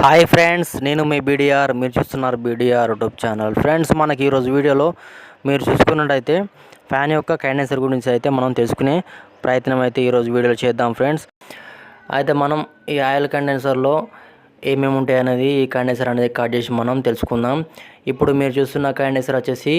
Hi friends నేను మీ బీడీఆర్. మీరు చూస్తున్నారు బీడీఆర్ యూట్యూబ్ ఛానల్. ఫ్రెండ్స్ మనకి ఈరోజు వీడియోలో మీరు చూసుకున్నట్టయితే ఫ్యాన్ యొక్క కైండెన్సర్ గురించి అయితే మనం తెలుసుకునే ప్రయత్నం అయితే ఈరోజు వీడియోలో చేద్దాం ఫ్రెండ్స్. అయితే మనం ఈ ఆయిల్ కండెన్సర్లో ఏమేమి ఉంటాయి అనేది ఈ కండెన్సర్ అనేది కట్ చేసి మనం తెలుసుకుందాం. ఇప్పుడు మీరు చూస్తున్న కండెన్సర్ వచ్చేసి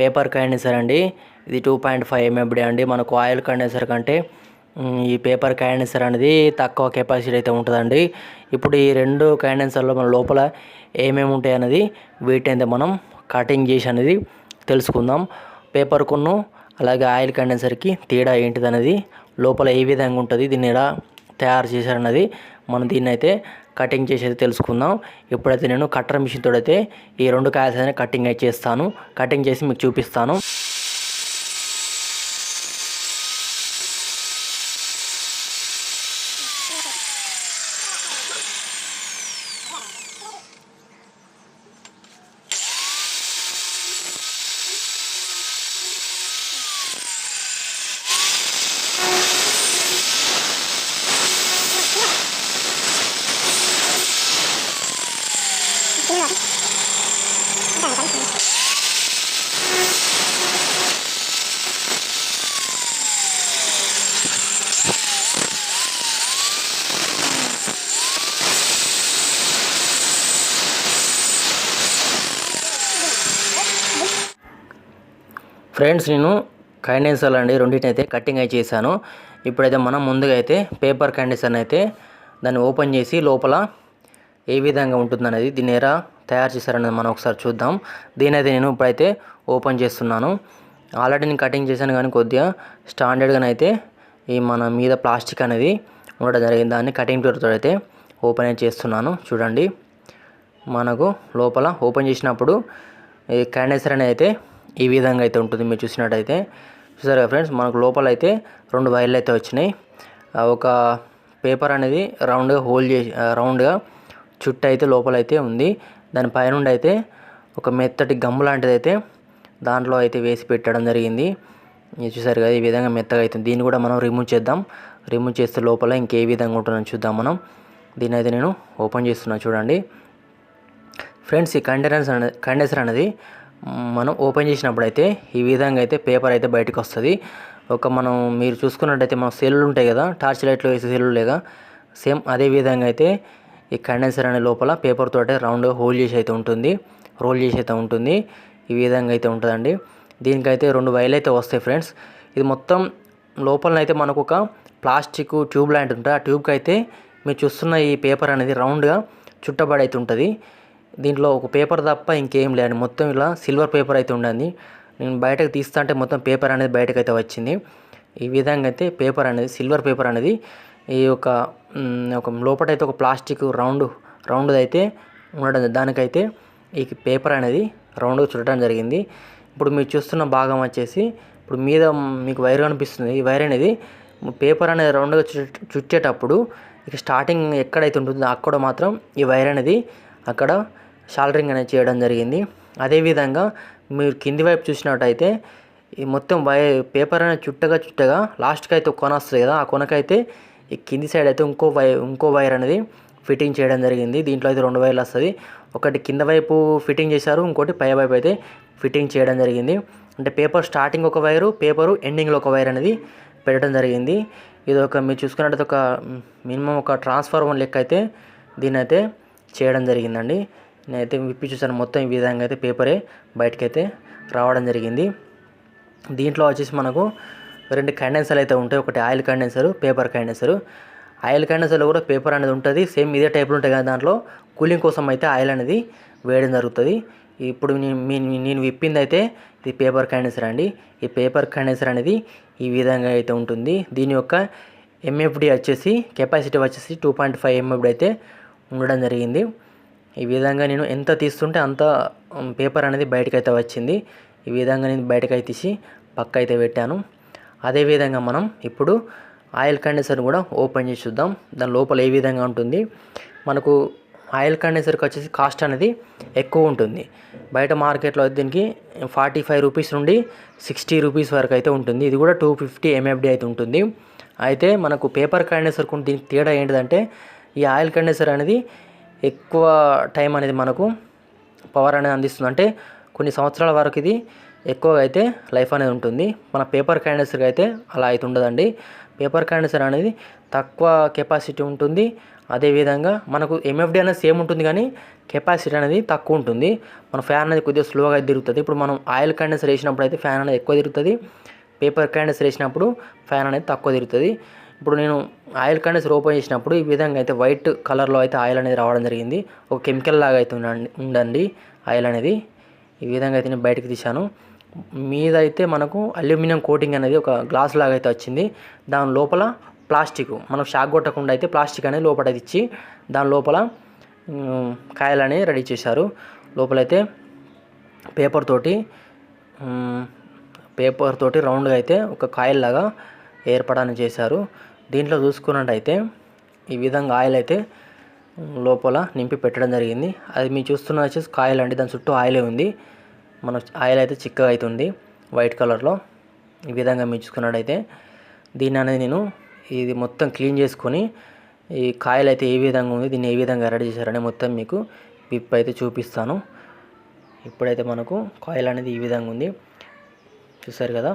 పేపర్ కండెన్సర్ అండి. ఇది టూ పాయింట్ ఫైవ్ ఎంఎఫ్డి అండి. మనకు ఆయిల్ కండెన్సర్ కంటే ఈ పేపర్ కండెన్సర్ అనేది తక్కువ కెపాసిటీ అయితే ఉంటుందండి. ఇప్పుడు ఈ రెండు కండెన్సర్లో మన లోపల ఏమేమి ఉంటాయి అనేది వీటిని మనం కటింగ్ చేసి అనేది తెలుసుకుందాం. పేపర్ కొన్ను అలాగే ఆయిల్ కండెన్సర్కి తేడా ఏంటిది అనేది లోపల ఏ విధంగా ఉంటుంది దీన్ని ఎలా తయారు చేశారన్నది మనం దీన్ని అయితే కటింగ్ చేసేది తెలుసుకుందాం. ఇప్పుడైతే నేను కట్టర్ మిషన్ తోడైతే ఈ రెండు కాయల్స్ అనేది కటింగ్ అయితే చేస్తాను. కటింగ్ చేసి మీకు చూపిస్తాను. ఫ్రెండ్స్ నేను కండెన్సర్లు అండి రెండింటిని అయితే కటింగ్ అయితే చేశాను. ఇప్పుడైతే మనం ముందుగా అయితే పేపర్ కండెన్సర్ని అయితే దాన్ని ఓపెన్ చేసి లోపల ఏ విధంగా ఉంటుందనేది దీన్ని ఎలా తయారు చేశారనేది మనం ఒకసారి చూద్దాం. దీని అయితే నేను ఇప్పుడైతే ఓపెన్ చేస్తున్నాను. ఆల్రెడీ నేను కటింగ్ చేశాను కానీ కొద్దిగా స్టాండర్డ్గా అయితే ఈ మన మీద ప్లాస్టిక్ అనేది ఉండడం జరిగింది. దాన్ని కటింగ్ పేరుతో అయితే ఓపెన్ అయితే చేస్తున్నాను. చూడండి మనకు లోపల ఓపెన్ చేసినప్పుడు ఈ కండెన్సర్ అనేది అయితే ఈ విధంగా అయితే ఉంటుంది మీరు చూసినట్టయితే. చూసారు ఫ్రెండ్స్ మనకు లోపల అయితే రెండు వైర్లు అయితే వచ్చినాయి. ఒక పేపర్ అనేది రౌండ్గా హోల్డ్ చేసి రౌండ్గా చుట్టూ అయితే లోపల అయితే ఉంది. దాని పైనుండి అయితే ఒక మెత్తటి గమ్ము లాంటిది అయితే దాంట్లో అయితే వేసి పెట్టడం జరిగింది. ఇది చూసారు కదా ఈ విధంగా మెత్తగా అవుతుంది దీన్ని కూడా మనం రిమూవ్ చేద్దాం. రిమూవ్ చేస్తే లోపల ఇంకే విధంగా ఉంటుందని చూద్దాం మనం. దీన్ని అయితే నేను ఓపెన్ చేస్తున్నాను చూడండి. ఫ్రెండ్స్ ఈ కండెన్సర్ అనేది కండెన్సర్ అనేది మనం ఓపెన్ చేసినప్పుడు అయితే ఈ విధంగా అయితే పేపర్ అయితే బయటకు వస్తుంది. ఒక మనం మీరు చూసుకున్నట్టయితే మన సెల్లులు ఉంటాయి కదా టార్చ్ లైట్లో వేసే సెల్లు లేక సేమ్ అదే విధంగా అయితే ఈ కండెన్సర్ అనే లోపల పేపర్ తోటే రౌండ్గా హోల్ చేసి అయితే ఉంటుంది రోల్ చేసి అయితే ఉంటుంది. ఈ విధంగా అయితే ఉంటుందండి. దీనికైతే రెండు వైర్లు అయితే వస్తాయి ఫ్రెండ్స్. ఇది మొత్తం లోపలనైతే మనకు ఒక ప్లాస్టిక్ ట్యూబ్ లాంటిది ఉంటుంది. ఆ ట్యూబ్కి అయితే మీరు చూస్తున్న ఈ పేపర్ అనేది రౌండ్గా చుట్టబడి అయితే ఉంటుంది. దీంట్లో ఒక పేపర్ తప్ప ఇంకేం లేదు మొత్తం ఇలా సిల్వర్ పేపర్ అయితే ఉండండి. నేను బయటకు తీస్తా అంటే మొత్తం పేపర్ అనేది బయటకు అయితే వచ్చింది. ఈ విధంగా అయితే పేపర్ అనేది సిల్వర్ పేపర్ అనేది ఈ యొక్క ఒక లోపటైతే ఒక ప్లాస్టిక్ రౌండ్ రౌండ్ అయితే ఉండడం దానికైతే ఈ పేపర్ అనేది రౌండ్గా చుట్టడం జరిగింది. ఇప్పుడు మీరు చూస్తున్న భాగం వచ్చేసి ఇప్పుడు మీద మీకు వైర్ కనిపిస్తుంది. ఈ వైర్ అనేది పేపర్ అనేది రౌండ్గా చుట్టేటప్పుడు ఇక స్టార్టింగ్ ఎక్కడైతే ఉంటుందో అక్కడ మాత్రం ఈ వైర్ అనేది అక్కడ షాల్డరింగ్ అనేది చేయడం జరిగింది. అదేవిధంగా మీరు కింది వైపు చూసినట్టయితే ఈ మొత్తం వై పేపర్ అనేది చుట్టగా చుట్టగా లాస్ట్కి అయితే కొన వస్తుంది కదా ఆ కొనకైతే ఈ కింది సైడ్ అయితే ఇంకో వై ఇంకో వైర్ అనేది ఫిట్టింగ్ చేయడం జరిగింది. దీంట్లో అయితే రెండు వైర్లు వస్తుంది. ఒకటి కింద వైపు ఫిట్టింగ్ చేశారు ఇంకోటి పై వైపు అయితే ఫిట్టింగ్ చేయడం జరిగింది. అంటే పేపర్ స్టార్టింగ్ ఒక వైరు పేపరు ఎండింగ్లో ఒక వైర్ అనేది పెట్టడం జరిగింది. ఇది ఒక మీరు చూసుకున్నట్టయితే ఒక మినిమం ఒక ట్రాన్స్ఫార్మర్ లెక్క అయితే దీని అయితే చేయడం జరిగిందండి. నేనైతే విప్పి చూసాను మొత్తం ఈ విధంగా అయితే పేపరే బయటకైతే రావడం జరిగింది. దీంట్లో వచ్చేసి మనకు రెండు కండెన్సర్లు అయితే ఉంటాయి. ఒకటి oil condenser paper condenser. Oil కండెన్సర్లో కూడా పేపర్ అనేది ఉంటుంది. సేమ్ ఇదే టైప్లో ఉంటాయి కదా దాంట్లో. కూలింగ్ కోసం అయితే ఆయిల్ అనేది వేయడం జరుగుతుంది. ఇప్పుడు నేను నేను విప్పింది అయితే ఇది పేపర్ కండెన్సర్ అండి. ఈ పేపర్ కండెన్సర్ అనేది ఈ విధంగా అయితే ఉంటుంది. దీని యొక్క ఎంఎఫ్డి వచ్చేసి కెపాసిటీ వచ్చేసి టూ పాయింట్ ఫైవ్ ఎంఎఫ్డి అయితే ఉండడం జరిగింది. ఈ విధంగా నేను ఎంత తీస్తుంటే అంత పేపర్ అనేది బయటకు అయితే వచ్చింది. ఈ విధంగా నేను బయటకు అయితే తీసి పక్క అయితే పెట్టాను అదేవిధంగా మనం ఇప్పుడు ఆయిల్ కండెన్సర్ కూడా ఓపెన్ చేసి చూద్దాం. దాని లోపల ఏ విధంగా ఉంటుంది? మనకు ఆయిల్ కండెన్సర్కి వచ్చేసి కాస్ట్ అనేది ఎక్కువ ఉంటుంది. బయట మార్కెట్లో దీనికి ఫార్టీ ఫైవ్ రూపీస్ నుండి సిక్స్టీ రూపీస్ వరకు అయితే ఉంటుంది. ఇది కూడా టూ ఫిఫ్టీ ఎంఎఫ్డి అయితే ఉంటుంది. అయితే మనకు పేపర్ కండెన్సర్కు దీనికి తేడా ఏంటిదంటే ఈ ఆయిల్ కండెన్సర్ అనేది ఎక్కువ టైం అనేది మనకు పవర్ అనేది అందిస్తుంది. అంటే కొన్ని సంవత్సరాల వరకు ఇది ఎక్కువగా అయితే లైఫ్ అనేది ఉంటుంది. మన పేపర్ కండెన్సర్కి అయితే అలా అయితే ఉండదండి. పేపర్ కండెన్సర్ అనేది తక్కువ కెపాసిటీ ఉంటుంది. అదేవిధంగా మనకు ఎంఎఫ్డి అనేది సేమ్ ఉంటుంది కానీ కెపాసిటీ అనేది తక్కువ ఉంటుంది. మన ఫ్యాన్ అనేది కొద్దిగా స్లోగా తిరుగుతుంది. ఇప్పుడు మనం ఆయిల్ కండెన్సర్ వేసినప్పుడు అయితే ఫ్యాన్ అనేది ఎక్కువ తిరుగుతుంది. పేపర్ కండెన్సర్ వేసినప్పుడు ఫ్యాన్ అనేది తక్కువ తిరుగుతుంది. ఇప్పుడు నేను ఆయిల్ కండెన్సర్ ఓపెన్ చేసినప్పుడు ఈ విధంగా అయితే వైట్ కలర్లో అయితే ఆయిల్ అనేది రావడం జరిగింది. ఒక కెమికల్ లాగా అయితే ఉండండి ఉండండి ఆయిల్ అనేది. ఈ విధంగా అయితే నేను బయటకు తీశాను. మీద అయితే మనకు అల్యూమినియం కోటింగ్ అనేది ఒక గ్లాస్ లాగా అయితే వచ్చింది. దాని లోపల ప్లాస్టిక్ మనం షాక్ కొట్టకుండా అయితే ప్లాస్టిక్ అనేది లోపల ఇచ్చి దాని లోపల కాయలు అనేవి రెడీ చేశారు. లోపలైతే పేపర్ తోటి పేపర్ తోటి రౌండ్గా అయితే ఒక కాయల్ లాగా ఏర్పడాన్ని చేశారు. దీంట్లో చూసుకున్నట్టయితే ఈ విధంగా ఆయిల్ అయితే లోపల నింపి పెట్టడం జరిగింది. అది మీరు చూస్తున్న వచ్చేసి కాయిల్ అండి. దాని చుట్టూ ఆయిలే ఉంది. మన ఆయిల్ అయితే చిక్కగా అవుతుంది వైట్ కలర్లో. ఈ విధంగా మీరు చూసుకున్నట్టయితే దీన్ని అనేది నేను ఇది మొత్తం క్లీన్ చేసుకొని ఈ కాయలు అయితే ఏ విధంగా ఉంది దీన్ని ఏ విధంగా రెడీ చేశారని మొత్తం మీకు విప్ అయితే చూపిస్తాను. ఇప్పుడైతే మనకు కాయిల్ అనేది ఈ విధంగా ఉంది. చూసారు కదా?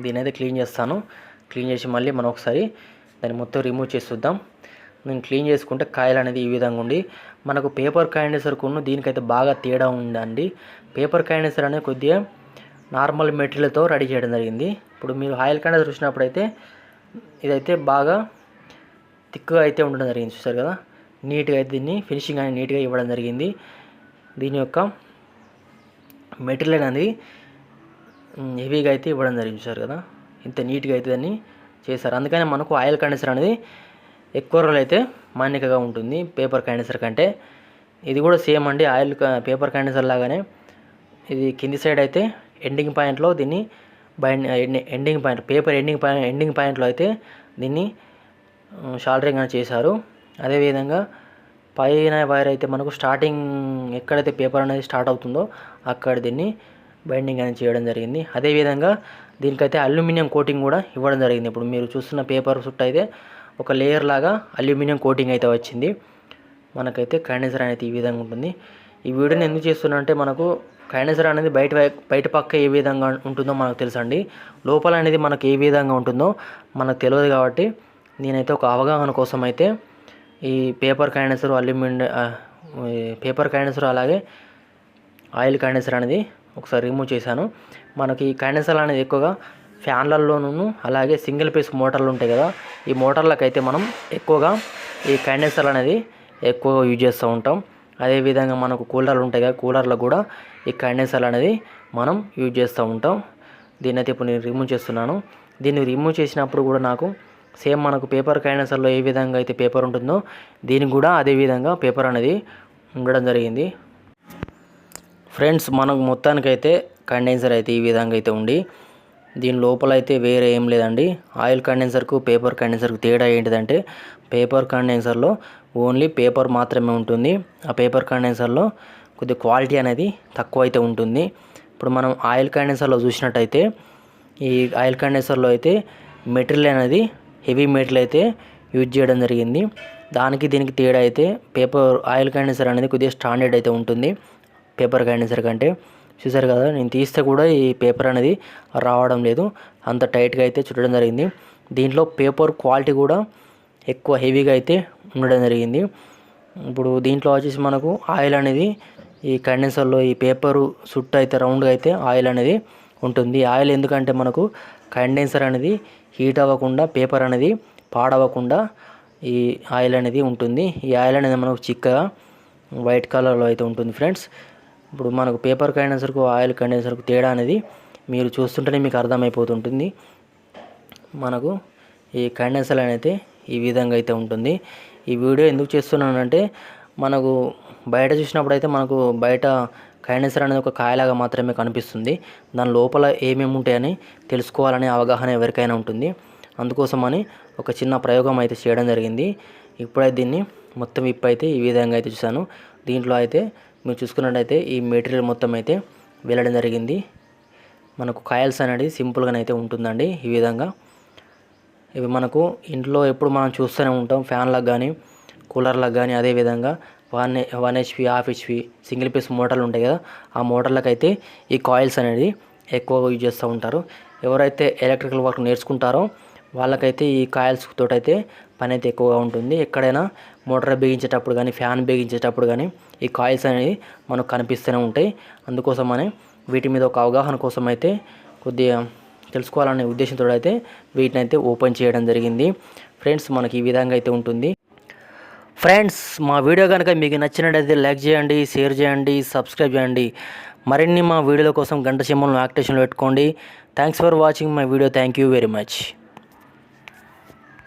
దీని అయితే క్లీన్ చేస్తాను. క్లీన్ చేసి మళ్ళీ మనం ఒకసారి దాన్ని మొత్తం రిమూవ్ చేసి చూద్దాం. నేను క్లీన్ చేసుకుంటే కాయలు అనేది ఈ విధంగా ఉండి మనకు పేపర్ కైండెసర్కును దీనికైతే బాగా తేడా ఉందండి. పేపర్ కైండెసర్ అనేది కొద్దిగా నార్మల్ మెటీరియల్తో రెడీ చేయడం జరిగింది. ఇప్పుడు మీరు ఆయిల్ కైండెసర్ చూసినప్పుడు అయితే ఇదైతే బాగా థిక్గా అయితే ఉండడం జరిగింది చూసారు కదా. నీట్గా అయితే దీన్ని ఫినిషింగ్ అనేది నీట్గా ఇవ్వడం జరిగింది. దీని యొక్క మెటీరియల్ అనేది హెవీగా అయితే ఇవ్వడం జరిగింది చూసారు కదా. ఇంత నీట్గా అయితే దాన్ని చేశారు. అందుకని మనకు ఆయిల్ కండెన్సర్ అనేది ఎక్కువ రోజులు అయితే మన్నికగా ఉంటుంది పేపర్ కండెన్సర్ కంటే. ఇది కూడా సేమ్ అండి ఆయిల్ పేపర్ కండెన్సర్ లాగానే. ఇది కింది సైడ్ అయితే ఎండింగ్ పాయింట్లో దీన్ని bind ending point paper ending point ending పాయింట్లో అయితే దీన్ని షాల్డరింగ్ అని చేశారు. అదేవిధంగా పైన వైర్ అయితే మనకు స్టార్టింగ్ ఎక్కడైతే పేపర్ అనేది స్టార్ట్ అవుతుందో అక్కడ దీన్ని బైండింగ్ అనేది చేయడం జరిగింది. అదేవిధంగా దీనికైతే అల్యూమినియం కోటింగ్ కూడా ఇవ్వడం జరిగింది. ఇప్పుడు మీరు చూస్తున్న పేపర్ సుట్ అయితే ఒక లేయర్ లాగా అల్యూమినియం కోటింగ్ అయితే వచ్చింది. మనకైతే కైండెన్సర్ అనేది ఈ విధంగా ఉంటుంది. ఈ వీడియోని ఎందుకు చేస్తున్నా అంటే మనకు కైండెన్సర్ అనేది బయట బయట పక్క ఏ విధంగా ఉంటుందో మనకు తెలుసండి. లోపల అనేది మనకు ఏ విధంగా ఉంటుందో మనకు తెలియదు కాబట్టి నేనైతే ఒక అవగాహన కోసం అయితే ఈ పేపర్ కైనసర్ అల్యూమినియం పేపర్ కైనసర్ అలాగే ఆయిల్ కైనసర్ అనేది ఒకసారి రిమూవ్ చేశాను. మనకి ఈ కండెన్సర్ అనేది ఎక్కువగా ఫ్యాన్లలోనూ అలాగే సింగిల్ పీస్ మోటార్లు ఉంటాయి కదా ఈ మోటార్లకు అయితే మనం ఎక్కువగా ఈ కండెన్సర్ అనేది ఎక్కువగా యూజ్ చేస్తూ ఉంటాం. అదేవిధంగా మనకు కూలర్లు ఉంటాయి కదా కూలర్లకు కూడా ఈ కండెన్సర్ అనేది మనం యూజ్ చేస్తూ ఉంటాం. దీన్ని అయితే ఇప్పుడు నేను రిమూవ్ చేస్తున్నాను. దీన్ని రిమూవ్ చేసినప్పుడు కూడా నాకు సేమ్ మనకు పేపర్ కండెన్సర్లో ఏ విధంగా అయితే పేపర్ ఉంటుందో దీనికి కూడా అదే విధంగా పేపర్ అనేది ఉండడం జరిగింది. ఫ్రెండ్స్ మనకు మొత్తానికైతే కండెన్సర్ అయితే ఈ విధంగా అయితే ఉండి దీని లోపల అయితే వేరే ఏం లేదండి. ఆయిల్ కండెన్సర్కు పేపర్ కండెన్సర్కు తేడా ఏంటిదంటే పేపర్ కండెన్సర్లో ఓన్లీ పేపర్ మాత్రమే ఉంటుంది. ఆ పేపర్ కండెన్సర్లో కొద్ది క్వాలిటీ అనేది తక్కువ అయితే ఉంటుంది. ఇప్పుడు మనం ఆయిల్ కండెన్సర్లో చూసినట్టయితే ఈ ఆయిల్ కండెన్సర్లో అయితే మెటీరియల్ అనేది హెవీ మెటీరియల్ అయితే యూజ్ చేయడం జరిగింది. దానికి దీనికి తేడా అయితే పేపర్ ఆయిల్ కండెన్సర్ అనేది కొద్దిగా స్టాండర్డ్ అయితే ఉంటుంది. పేపర్ కండెన్సర్ కంటే చూసారు కదా నేను తీస్తే కూడా ఈ పేపర్ అనేది రావడం లేదు. అంత టైట్గా అయితే చుట్టడం జరిగింది. దీంట్లో పేపర్ క్వాలిటీ కూడా ఎక్కువ హెవీగా అయితే ఉండడం జరిగింది. ఇప్పుడు దీంట్లో వచ్చేసి మనకు ఆయిల్ అనేది ఈ కండెన్సర్లో ఈ పేపరు చుట్టూ అయితే రౌండ్గా అయితే ఆయిల్ అనేది ఉంటుంది. ఆయిల్ ఎందుకంటే మనకు కండెన్సర్ అనేది హీట్ అవ్వకుండా పేపర్ అనేది పాడవకుండా ఈ ఆయిల్ అనేది ఉంటుంది. ఈ ఆయిల్ అనేది మనకు చిక్కగా వైట్ కలర్లో అయితే ఉంటుంది ఫ్రెండ్స్. ఇప్పుడు మనకు పేపర్ కండెన్సర్కు ఆయిల్ కండెన్సర్కు తేడా అనేది మీరు చూస్తుంటేనే మీకు అర్థమైపోతుంటుంది. మనకు ఈ కండెన్సర్ అనేది ఈ విధంగా అయితే ఉంటుంది. ఈ వీడియో ఎందుకు చేస్తున్నానంటే మనకు బయట చూసినప్పుడు అయితే మనకు బయట కండెన్సర్ అనేది ఒక కాయలాగా మాత్రమే కనిపిస్తుంది. దాని లోపల ఏమేమి ఉంటాయని తెలుసుకోవాలనే అవగాహన ఎవరికైనా ఉంటుంది. అందుకోసమని ఒక చిన్న ప్రయోగం అయితే చేయడం జరిగింది. ఇప్పుడైతే దీన్ని మొత్తం ఇప్పు అయితే ఈ విధంగా అయితే చూశాను. దీంట్లో అయితే మీరు చూసుకున్నట్టయితే ఈ మెటీరియల్ మొత్తం అయితే వెళ్ళడం జరిగింది. మనకు కాయల్స్ అనేది సింపుల్గానైతే ఉంటుందండి ఈ విధంగా. ఇవి మనకు ఇంట్లో ఎప్పుడు మనం చూస్తూనే ఉంటాం ఫ్యాన్లకు కానీ కూలర్లకు కానీ అదేవిధంగా one one HP half HP single piece మోటార్లు ఉంటాయి కదా ఆ మోటార్లకు అయితే ఈ కాయిల్స్ అనేది ఎక్కువగా యూజ్ చేస్తూ ఉంటారు. ఎవరైతే ఎలక్ట్రికల్ వర్క్ నేర్చుకుంటారో వాళ్ళకైతే ఈ కాయిల్స్ తోటైతే పని అయితే ఎక్కువగా ఉంటుంది. ఎక్కడైనా మోటార్ బిగించేటప్పుడు కానీ ఫ్యాన్ బిగించేటప్పుడు కానీ ఈ కాయిల్స్ అనేవి మనకు కనిపిస్తూనే ఉంటాయి. అందుకోసమని వీటి మీద ఒక అవగాహన కోసం అయితే కొద్దిగా తెలుసుకోవాలనే ఉద్దేశంతో అయితే వీటిని అయితే ఓపెన్ చేయడం జరిగింది. ఫ్రెండ్స్ మనకి ఈ విధంగా అయితే ఉంటుంది. ఫ్రెండ్స్ మా వీడియో కనుక మీకు నచ్చినట్టయితే లైక్ చేయండి షేర్ చేయండి సబ్స్క్రైబ్ చేయండి. మరిన్ని మా వీడియోల కోసం గంట సింబల్ను యాక్టివేషన్లో పెట్టుకోండి. Thanks for watching my video. Thank you very much.